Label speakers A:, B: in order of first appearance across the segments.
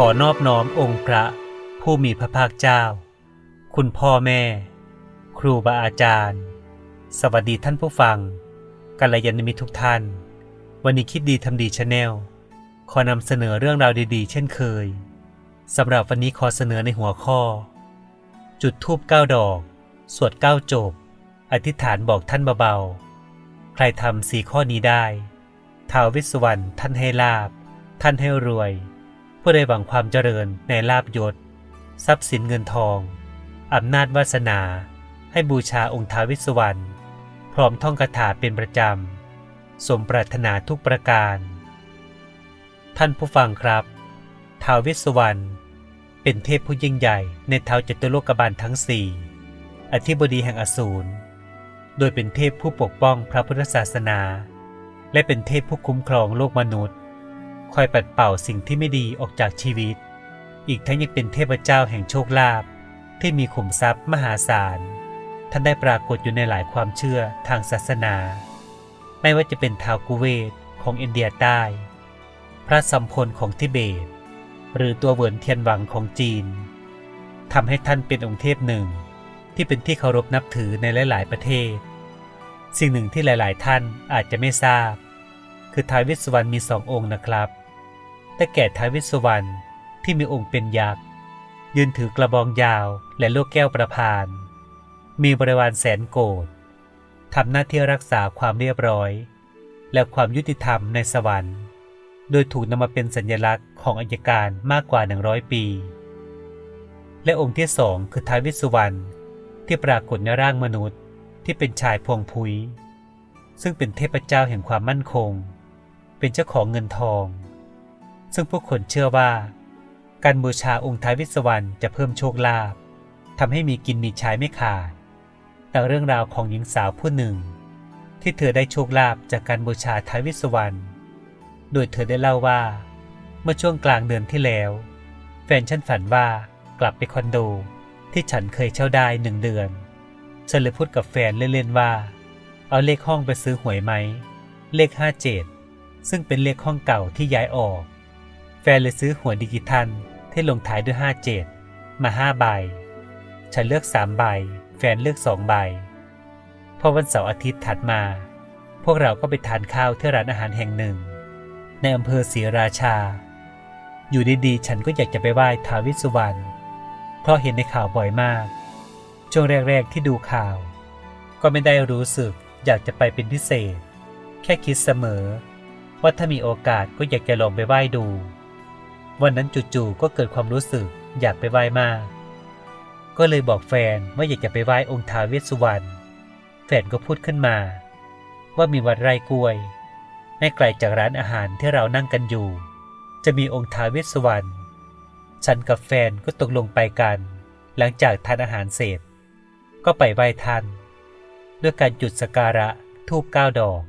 A: ขอนอบน้อมองค์พระผู้มีพระภาคเจ้า คุณพ่อแม่ ครูบาอาจารย์ สวัสดีท่านผู้ฟังกัลยาณมิตรทุกท่าน วันนี้คิดดีทำดีชาแนลขอนำเสนอเรื่องราวดีๆ เช่นเคยสำหรับวันนี้ขอเสนอในหัวข้อ จุดทูบเก้าดอก สวดเก้าจบ อธิษฐานบอกท่านเบาๆ ใครทำสี่ข้อนี้ได้ท้าววิสวรรณท่านให้ลาบ ท่านให้รวย เพื่อได้หวังความเจริญในลาบยศ ทรัพย์สินเงินทองอำนาจวาสนา ให้บูชาองค์ท้าววิสวรรณพร้อมท่องคาถาเป็นประจำ สมปรารถนาทุกประการ ท่านผู้ฟังครับ ท้าววิสวรรณเป็นเทพผู้ยิ่งใหญ่ในท้าวจตุโลกบาลทั้งสี่อธิบดีแห่งอสูร โดยเป็นเทพผู้ปกป้องพระพุทธศาสนา และเป็นเทพผู้คุ้มครองโลกมนุษย์ คอยปัดเป่าสิ่งที่ไม่ดีออกจากชีวิต อีกทั้งยังเป็นเทพเจ้าแห่งโชคลาภที่มีขุมทรัพย์มหาศาล ท่านได้ปรากฏอยู่ในหลายความเชื่อทางศาสนา ไม่ว่าจะเป็นท้าวกุเวตของอินเดียใต้ พระสัมพลของทิเบต หรือตัวเหวินเทียนหวังของจีนทำให้ท่านเป็นองค์เทพหนึ่ง ที่เป็นที่เคารพนับถือในหลาย ๆ ประเทศ สิ่งหนึ่งที่หลาย ๆ ท่านอาจจะไม่ทราบ คือท้าววิสสวรรณมีสององค์นะครับ แต่แก่ท้าววิสวรรณที่มีองค์เป็นยักษ์ยืนถือกระบองยาวและโลกแก้วประพาน มีบริวารแสนโกรธทำหน้าที่รักษาความเรียบร้อย และความยุติธรรมในสวรรค์ โดยถูกนำมาเป็นสัญลักษณ์ของอัยการมากกว่า 100 ปี และองค์ที่สองคือท้าววิสสุวรรณที่ปรากฏในร่างมนุษย์ที่เป็นชายพวงพุย ซึ่งเป็นเทพเจ้าแห่งความมั่นคง เป็นเจ้าของเงินทอง ซึ่งผู้คนเชื่อว่า การบูชาองค์ท้าววิสวรรณจะเพิ่มโชคลาภทำให้มีกินมีใช้ไม่ขาดแต่เรื่องราวของหญิงสาวผู้หนึ่ง ที่เธอได้โชคลาภจากการบูชาท้าววิสวรรณโดยเธอได้เล่าว่า เมื่อช่วงกลางเดือนที่แล้ว แฟนฉันฝันว่ากลับไปคอนโดที่ฉันเคยเช่าได้หนึ่งเดือนฉันเลยพูดกับแฟนเล่นๆว่า เอาเลขห้องไปซื้อหวยไหม เลข 57 ซึ่งเป็นเลขห้องเก่าที่ย้ายออก ฟนเลยซื้อหวยดิจิทัลที่ลงท้ายด้วย 57 มา 5 ใบ ฉันเลือก 3 ใบ แฟนเลือก 2 ใบ พอวันเสาร์อาทิตย์ถัดมา พวกเราก็ไปทานข้าวที่ร้านอาหารแห่งหนึ่ง ในอำเภอศรีราชา อยู่ดีๆ ฉันก็อยากจะไปไหว้ท้าววิสสุวรรณ เพราะเห็นในข่าวบ่อยมาก ช่วงแรกๆที่ดูข่าว ก็ไม่ได้รู้สึกอยากจะไปเป็นพิเศษ แค่คิดเสมอ ว่าถ้ามีโอกาสก็อยากจะลองไปไหว้ดู วันนั้นจู่ๆก็เกิดความรู้สึกอยากไปไหว้มาก ก็เลยบอกแฟนว่าอยากจะไปไหว้องค์ท้าวเวสสุวรรณ แฟนก็พูดขึ้นมา ว่ามีวัดไร่กล้วย ไม่ไกลจากร้านอาหารที่เรานั่งกันอยู่ จะมีองค์ท้าวเวสสุวรรณ ฉันกับแฟนก็ตกลงไปกัน หลังจากทานอาหารเสร็จ ก็ไปไหว้ท่าน ด้วยการจุดสการะทูบเก้าดอก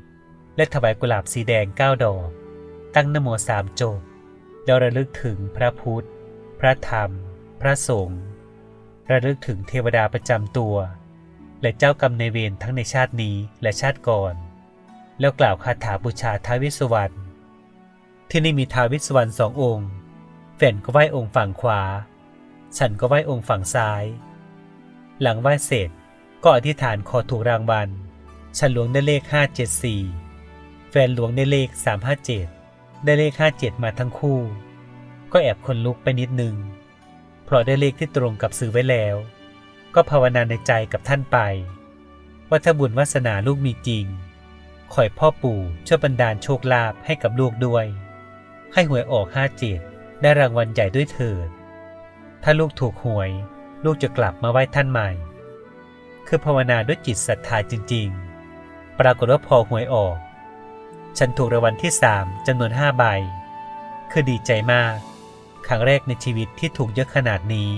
A: และถวายกุหลาบสีแดงเก้าดอก ตั้งนโมสามจบ แล้วระลึกถึงพระพุทธ พระธรรม พระสงฆ์ ระลึกถึงเทวดาประจำตัว และเจ้ากรรมในเวรทั้งในชาตินี้และชาติก่อน แล้วกล่าวคาถาบูชาท้าววิสวรรณที่นี่มีท้าววิสสวรรณสององค์แฟนก็ไหว้องค์ฝั่งขวา ฉันก็ไหว้องค์ฝั่งซ้าย หลังไหว้เสร็จก็อธิษฐานขอถูกรางวัล ฉันหลวงได้เลข 574 แฟนหลวงได้เลข 357 ได้เลข57มาทั้งคู่ ก็แอบคนลุกไปนิดนึง เพราะได้เลขที่ตรงกับซื้อไว้แล้ว ก็ภาวนาในใจกับท่านไป ว่าถ้าบุญวาสนาลูกมีจริงขอยพ่อปู่ช่วยบันดาลโชคลาภให้กับลูกด้วย ให้หวยออก57ได้รางวัลใหญ่ด้วยเถิด ถ้าลูกถูกหวย ลูกจะกลับมาไหว้ท่านใหม่ คือภาวนาด้วยจิตศรัทธาจริง ๆ ปรากฏว่าพอหวยออก ฉันถูกรางวัลที่สามจำนวนห้าใบ คือดีใจมาก ครั้งแรกในชีวิตที่ถูกเยอะขนาดนี้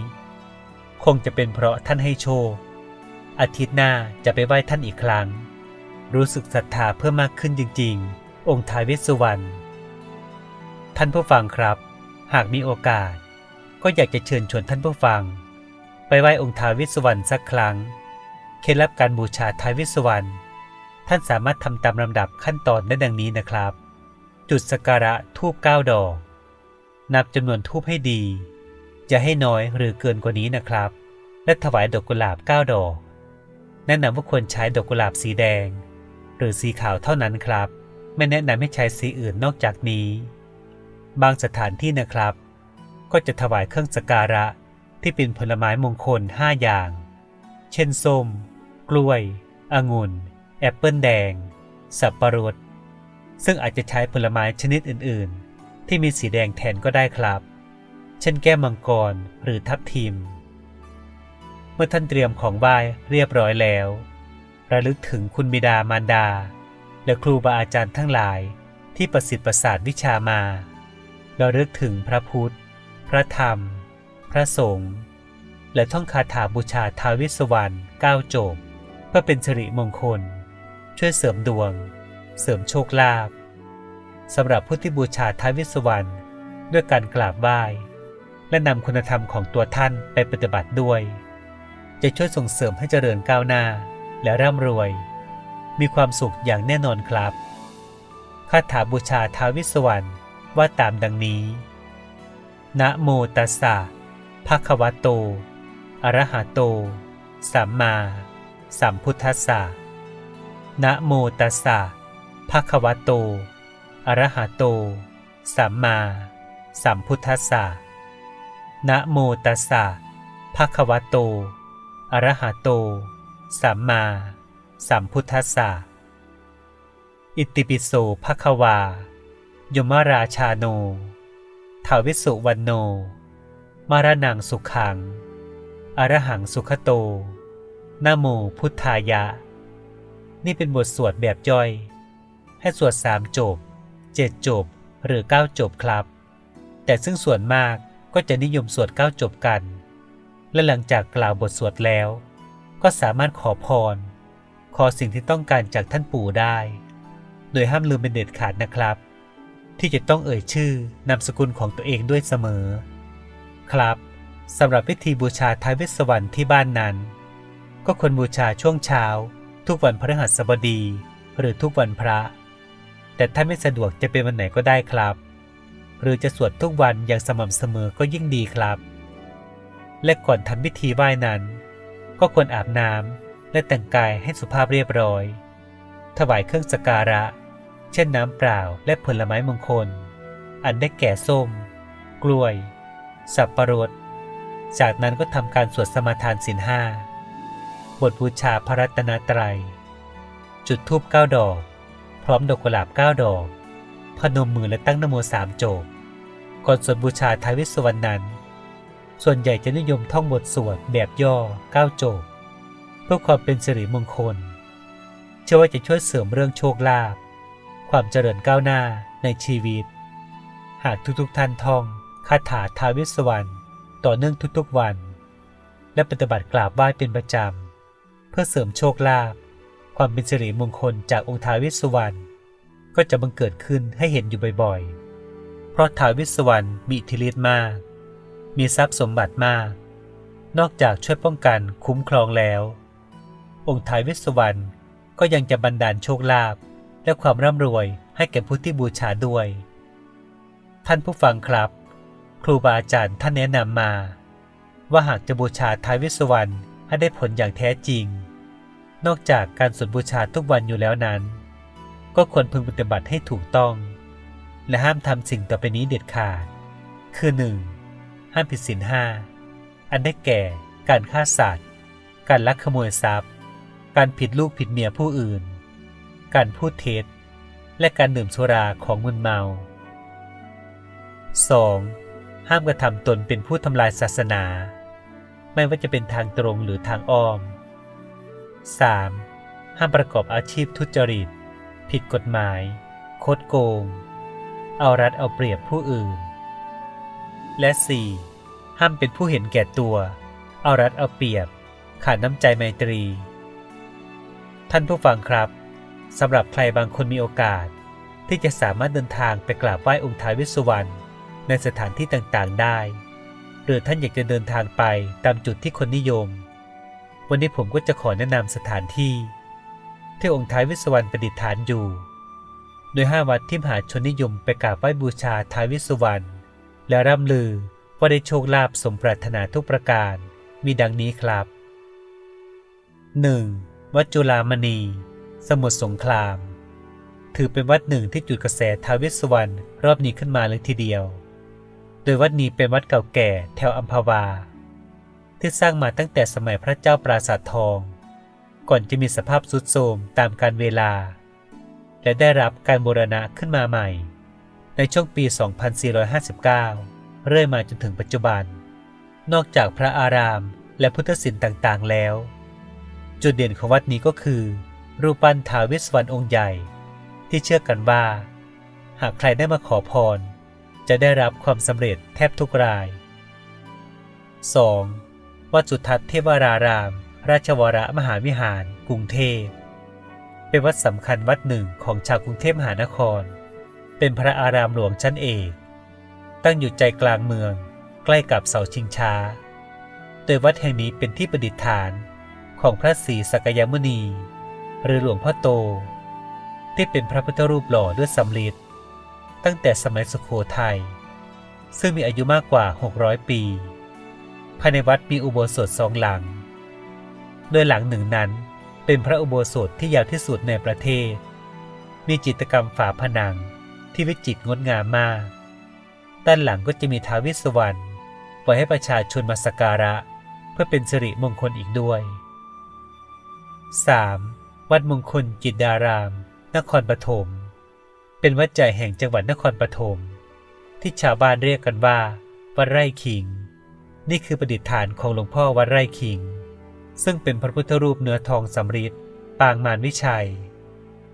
A: คงจะเป็นเพราะท่านให้โชค อาทิตย์หน้าจะไปไหว้ท่านอีกครั้ง รู้สึกศรัทธาเพิ่มมากขึ้นจริง ๆ องค์ท้าวเวสสุวรรณ ท่านผู้ฟังครับ หากมีโอกาส ก็อยากจะเชิญชวนท่านผู้ฟัง ไปไหว้องค์ท้าวเวสสุวรรณสักครั้ง เคล็ดลับการบูชาท้าวเวสสุวรรณ ท่านสามารถทำตามลำดับขั้นตอนได้ดังนี้นะครับ จุดสการะทูบเก้าดอก นับจำนวนทูบให้ดี จะให้น้อยหรือเกินกว่านี้นะครับ และถวายดอกกุหลาบ9ดอก แนะนำว่าควรใช้ดอกกุหลาบสีแดง หรือสีขาวเท่านั้นครับ ไม่แนะนำให้ใช้สีอื่นนอกจากนี้ บางสถานที่นะครับ ก็จะถวายเครื่องสกการะที่เป็นผลไม้มงคล 5 อย่าง เช่นส้ม กล้วย องุ่น แอปเปิลแดง สับปะรด ซึ่งอาจจะใช้ผลไม้ชนิดอื่น ๆ ที่มีสีแดงแทนก็ได้ครับ เช่นแก้วมังกรหรือทับทิม เมื่อท่านเตรียมของไหว้เรียบร้อยแล้ว ระลึกถึงคุณบิดามารดา และครูบาอาจารย์ทั้งหลายที่ประสิทธิ์ประสาทวิชามาระลึกถึงพระพุทธ พระธรรม พระสงฆ์และท่องคาถาบูชาท้าววิสวรรณเก้าโจบเพื่อเป็นสิริมงคล ช่วยเสริมดวง เสริมโชคลาภสำหรับผู้ที่บูชาท้าววิสวรรณด้วยการกราบไหว้และนำคุณธรรมของตัวท่านไปปฏิบัติด้วย จะช่วยส่งเสริมให้เจริญก้าวหน้าและร่ำรวย มีความสุขอย่างแน่นอนครับคาถาบูชาท้าววิสวรรณว่าตามดังนี้ นะโมตัสสะภะคะวะโต อะระหะโต สัมมา สัมพุทธัสสะ นะโมตัสสะภะคะวะโต อะระหะโต สัมมา สัมพุทธัสสะนะโมตัสสะภะคะวะโต อะระหะโต สัมมา สัมพุทธัสสะอิติปิโสภะคะวา ยมราชาโน ทาวิสุวันโน มารนังสุขัง อรหังสุขโตนะโมพุทธายะ นี่เป็นบทสวดแบบย่อย ให้สวดสามจบเจ็ดจบ หรือเก้าจบครับ แต่ซึ่งส่วนมากก็จะนิยมสวดเก้าจบกัน และหลังจากกล่าวบทสวดแล้ว ก็สามารถขอพร ขอสิ่งที่ต้องการจากท่านปู่ได้ โดยห้ามลืมเป็นเด็ดขาดนะครับ ที่จะต้องเอ่ยชื่อนามสกุลของตัวเองด้วยเสมอ ครับสำหรับพิธีบูชาท้าวเวสวรรค์ที่บ้านนั้น ก็ควรบูชาช่วงเช้า ทุกวันพฤหัสบดี หรือทุกวันพระ แต่ถ้าไม่สะดวกจะเป็นวันไหนก็ได้ครับ หรือจะสวดทุกวันอย่างสม่ำเสมอก็ยิ่งดีครับ และก่อนทำพิธีไหว้นั้น ก็ควรอาบน้ำและแต่งกายให้สุภาพเรียบร้อย ถวายเครื่องสักการะ เช่นน้ำเปล่าและผลไม้มงคล อันได้แก่ส้ม กล้วย สับปะรดจากนั้นก็ทำการสวดสมาทานศีลห้า บทบูชาพระรัตนตรัย จุดธูปเก้าดอก พร้อมดอกกุหลาบเก้าดอก พนมมือและตั้งนโมสามโจบ ก่อนสวดบูชาท้าวเวิสวรรณนั้น ส่วนใหญ่จะนิยมท่องบทสวดแบบย่อเก้าโจบ เพื่อความเป็นสิริมงคล เชื่อว่าจะช่วยเสริมเรื่องโชคลาภ ความเจริญก้าวหน้าในชีวิต หากทุกๆท่านท่องคาถาท้าวิสวรรณต่อเนื่องทุกๆวัน และปฏิบัติกราบไหว้เป็นประจำ เพื่อเสริมโชคลาภความเป็นสิริมงคลจากองค์ท้าวเวิสวรรณก็จะบังเกิดขึ้นให้เห็นอยู่บ่อยๆ เพราะท้าวเวิสวรรณมีอิทธิฤทธิ์มาก มีทรัพย์สมบัติมาก นอกจากช่วยป้องกันคุ้มครองแล้ว องค์ท้าวเวิสวรรณก็ยังจะบันดาลโชคลาภและความร่ำรวยให้แก่ผู้ที่บูชาด้วย ท่านผู้ฟังครับ ครูบาอาจารย์ท่านแนะนำมา ว่าหากจะบูชาท้าวิสวรรณ ให้ได้ผลอย่างแท้จริง นอกจากการสวดบูชาทุกวันอยู่แล้วนั้น ก็ควรพึงปฏิบัติให้ถูกต้อง และห้ามทำสิ่งต่อไปนี้เด็ดขาด คือ 1. ห้ามผิดศีลห้าอันได้แก่การฆ่าสัตว์ การลักขโมยทรัพย์ การผิดลูกผิดเมียผู้อื่น การพูดเท็จ และการดื่มสุราของมึนเมา 2. ห้ามกระทำตนเป็นผู้ทำลายศาสนา ไม่ว่าจะเป็นทางตรงหรือทางอ้อม 3. ห้ามประกอบอาชีพทุจริต ผิดกฎหมาย คดโกง เอารัดเอาเปรียบผู้อื่น และ 4. ห้ามเป็นผู้เห็นแก่ตัว เอารัดเอาเปรียบ ขาดน้ำใจไมตรี ท่านผู้ฟังครับสำหรับใครบางคนมีโอกาส ที่จะสามารถเดินทางไปกราบไหว้องค์ท้าวเวิสวรรณในสถานที่ต่างๆได้ หรือท่านอยากจะเดินทางไปตามจุดที่คนนิยม วันนี้ผมก็จะขอแนะนำสถานที่ ที่องค์ท้าววิสวรรณประดิษฐานอยู่ โดยห้าวัดที่มหาชนนิยมไปกราบไหว้บูชาท้าววิสวรรณและร่ำลือว่าได้โชคลาภสมปรารถนาทุกประการมีดังนี้ครับ 1. วัดจุฬามณี สมุทรสงคราม ถือเป็นวัดหนึ่งที่จุดกระแสท้าวเวสสวรรณรอบนี้ขึ้นมาเลยทีเดียว ดยวัดนี้เป็นวัดเก่าแก่แถวอัมพวา ที่สร้างมาตั้งแต่สมัยพระเจ้าปราสาททอง ก่อนจะมีสภาพทรุดโทรมตามกาลเวลา และได้รับการบูรณะขึ้นมาใหม่ ในช่วงปี 2459 เรื่อยมาจนถึงปัจจุบัน นอกจากพระอารามและพุทธศิลป์ต่างๆ แล้ว จุดเด่นของวัดนี้ก็คือ รูปปั้นท้าวเวสสวรรณองค์ใหญ่ ที่เชื่อกันว่า หากใครได้มาขอพร จะได้รับความสำเร็จแทบทุกราย 2. วัดสุทัศน์เทวราราม ราชวรมหาวิหาร กรุงเทพ เป็นวัดสำคัญวัดหนึ่งของชาวกรุงเทพมหานคร เป็นพระอารามหลวงชั้นเอก ตั้งอยู่ใจกลางเมือง ใกล้กับเสาชิงช้า โดยวัดแห่งนี้เป็นที่ประดิษฐานของพระศรีสกยมุนี หรือหลวงพ่อโต ที่เป็นพระพุทธรูปหล่อด้วยสำริด ตั้งแต่สมัยสุโขทัยซึ่งมีอายุมากกว่า 600 ปี ภายในวัดมีอุโบสถสองหลัง โดยหลังหนึ่งนั้นเป็นพระอุโบสถที่ยาวที่สุดในประเทศ มีจิตรกรรมฝาผนังที่วิจิตรงดงามมาก ด้านหลังก็จะมีท้าวิสวรรณไว้ให้ประชาชนมาสักการะ เพื่อเป็นสิริมงคลอีกด้วย 3. วัดมงคลจิตดาราม นครปฐม เป็นวัดใหญ่แห่งจังหวัดนครปฐมที่ชาวบ้านเรียกกันว่าวัดไร่ขิง นี่คือประดิษฐานของหลวงพ่อวัดไร่ขิง ซึ่งเป็นพระพุทธรูปเนื้อทองสำริดปางมารวิชัย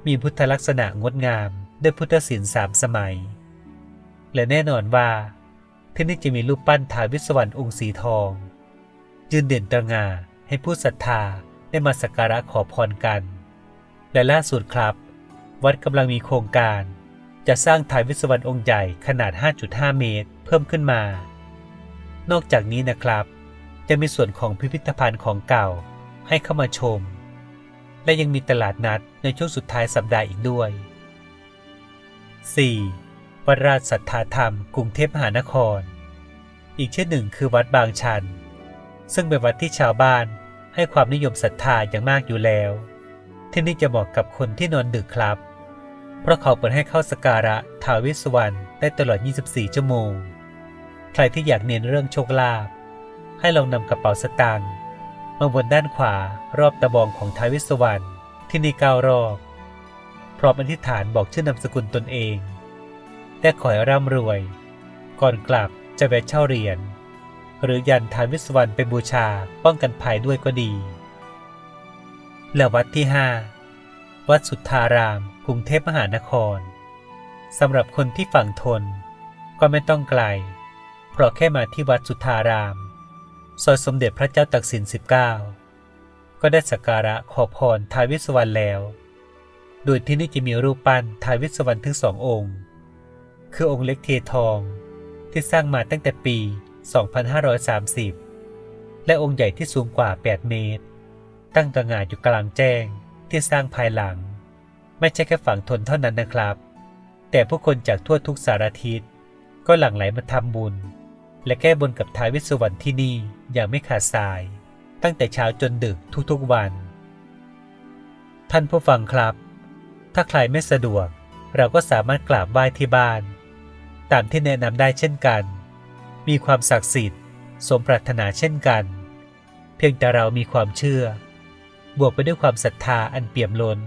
A: มีพุทธลักษณะงดงามด้วยพุทธศิลป์สามสมัย และแน่นอนว่าที่นี่จะมีรูปปั้นท้าววิสวรรณองค์สีทอง ยืนเด่นตระงาให้ผู้ศรัทธาได้มาสักการะขอพรกัน และล่าสุดครับ วัดกำลังมีโครงการ จะสร้างท้าววิสวรรณองค์ใหญ่ขนาด 5.5 เมตร เพิ่มขึ้นมา นอกจากนี้นะครับจะมีส่วนของพิพิธภัณฑ์ของเก่าให้เข้ามาชม และยังมีตลาดนัดในช่วงสุดท้ายสัปดาห์อีกด้วย 4. วัดราชสัทธาธรรม กรุงเทพมหานคร อีกชื่อหนึ่งคือวัดบางชัน ซึ่งเป็นวัดที่ชาวบ้านให้ความนิยมศรัทธาอย่างมากอยู่แล้ว ที่นี่จะเหมาะกับคนที่นอนดึกครับ เพราะเขาเปิดให้เข้าสการะทาวเวิสวรรณได้ตลอด 24 ชั่วโมง ใครที่อยากเน้นเรื่องโชคลาภให้ลองนำกระเป๋าสตางค์มาบนด้านขวารอบตะบองของทาวเวิสวรรณที่นี่เก้ารอบพร้อมอธิษฐานบอกชื่อนามสกุลตนเองและขอให้ร่ำรวย ก่อนกลับจะแวะเช่าเหรียญหรือยันทานวิสวรรณไปบูชาป้องกันภัยด้วยก็ดี และวัดที่5 วัดสุทธาราม กรุงเทพมหานครสำหรับคนที่ฝั่งทน ก็ไม่ต้องไกล เพราะแค่มาที่วัดสุทธาราม ซอยสมเด็จพระเจ้าตักสิน 19 ก็ได้สักการะขอพรทายวิสวรรณแล้ว โดยที่นี่จะมีรูปปั้นทายวิสวรรณถึงสององค์ คือองค์เล็กเททองที่สร้างมาตั้งแต่ปี 2530 และองค์ใหญ่ที่สูงกว่า 8 เมตร ตั้งตระหง่านอยู่กลางแจ้ง ที่สร้างภายหลัง ไม่ใช่แค่ฝั่งทนเท่านั้นนะครับ แต่ผู้คนจากทั่วทุกสารทิศก็หลั่งไหลมาทำบุญ และแก้บนกับท้าววิสวรรณที่นี่อย่างไม่ขาดสาย ตั้งแต่เช้าจนดึกทุกๆวัน ท่านผู้ฟังครับ ถ้าใครไม่สะดวกเราก็สามารถกราบไหว้ที่บ้าน ตามที่แนะนำได้เช่นกัน มีความศักดิ์สิทธิ์ สมปรารถนาเช่นกัน เพียงแต่เรามีความเชื่อ บวกไปด้วยความศรัทธาอันเปี่ยมล้น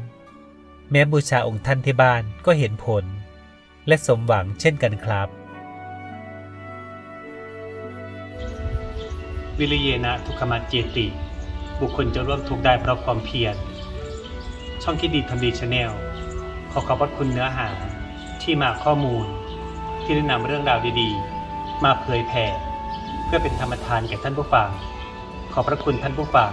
A: แม้บูชาองค์ท่านที่บ้านก็เห็นผล และสมหวังเช่นกันครับ วิริเยนะทุกขมัจเจติ บุคคลจะร่วมทุกได้เพราะความเพียร ช่องที่ดีทำดีชาแนลขอขอบพระคุณเนื้อหาที่มาข้อมูล ที่ได้นำเรื่องราวดีๆ มาเผยแผ่เพื่อเป็นธรรมทานแก่ท่านผู้ฟัง ขอบพระคุณท่านผู้ฟัง